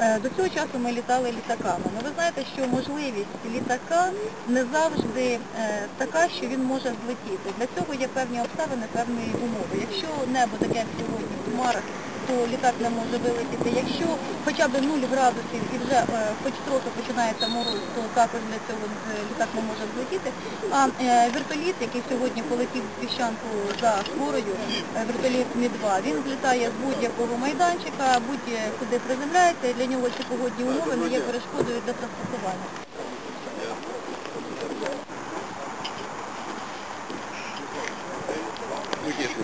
Е, До цього часу ми літали літаками. Ну ви знаєте, що можливість літака не завжди е, така, що він може злетіти. Для цього є певні обставини, певні умови. Якщо небо таке, як сьогодні в хмарах, то літак не може вилетіти. Якщо хоча б 0 градусів і вже е, хоч трохи починається мороз, то також для цього е, літак не може злетіти. А е, вертоліт, який сьогодні полетів в піщанку за хворою, е, вертоліт Мі-2, він злітає з будь-якого майданчика, будь-куди приземляється, і для нього ці погодні умови не є перешкодою для застосування.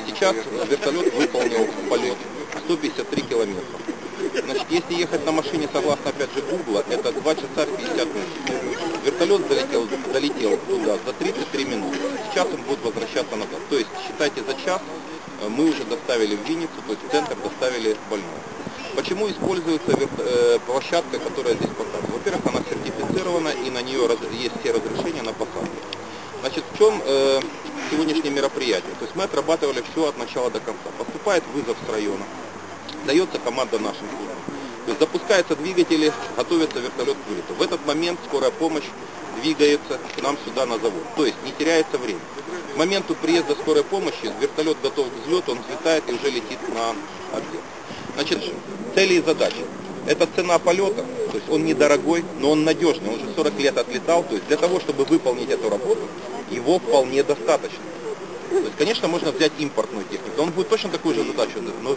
Сейчас вертолет выполнил полет 153 километра. Значит, если ехать на машине, согласно опять же Гугла, это 2 часа 50 минут. Вертолет залетел, залетел туда за 33 минуты. Сейчас он будет возвращаться назад. То есть, считайте, за час э, мы уже доставили в Винницу, то есть в центр доставили больного. Почему используется э, площадка, которая здесь показана? Во-первых, она сертифицирована и на нее есть все разрешения на посадку. Значит, в чем э, сегодняшнее мероприятие? То есть мы отрабатывали все от начала до конца. Поступает вызов с района, дается команда нашим службам. То есть запускаются двигатели, готовится вертолет к вылету. В этот момент скорая помощь двигается к нам сюда на завод. То есть не теряется время. К моменту приезда скорой помощи вертолет готов к взлету, он взлетает и уже летит на объект. Значит, цели и задачи. Это цена полета, то есть он недорогой, но он надежный, он уже 40 лет отлетал, то есть для того, чтобы выполнить эту работу, его вполне достаточно. То есть, конечно, можно взять импортную технику, он будет точно такую же задачу, но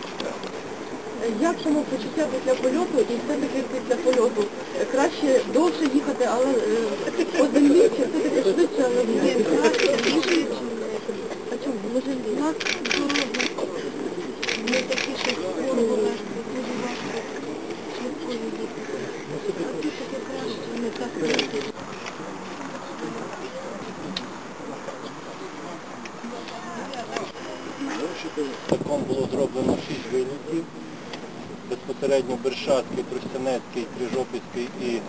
Як тому почуття після польоту і все-таки після польоту? Краще довше їхати, але е, по землі чи все-таки швидше, але ні, краще, швидше. А чому? Може, нас дорога не такі, що скоро вона дуже важко швидкою їхати. А все-таки краще, не так швидко. Таком було зроблено 6 вилітів. Безпосередньо Бершацький, Тростянецький, Крижопільський і е,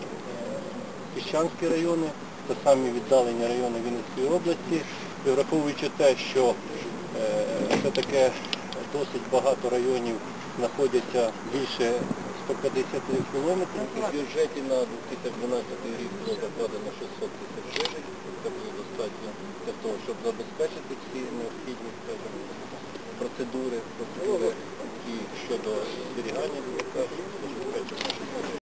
Піщанський райони, це самі віддалені райони Вінницької області. І враховуючи те, що е, все-таки досить багато районів знаходяться більше 150 кілометрів. В бюджеті на 2012 рік було закладено 600 тисяч гривень. Це було достатньо для того, щоб забезпечити всі необхідні скажімо, процедури, процедури і щодо зберігання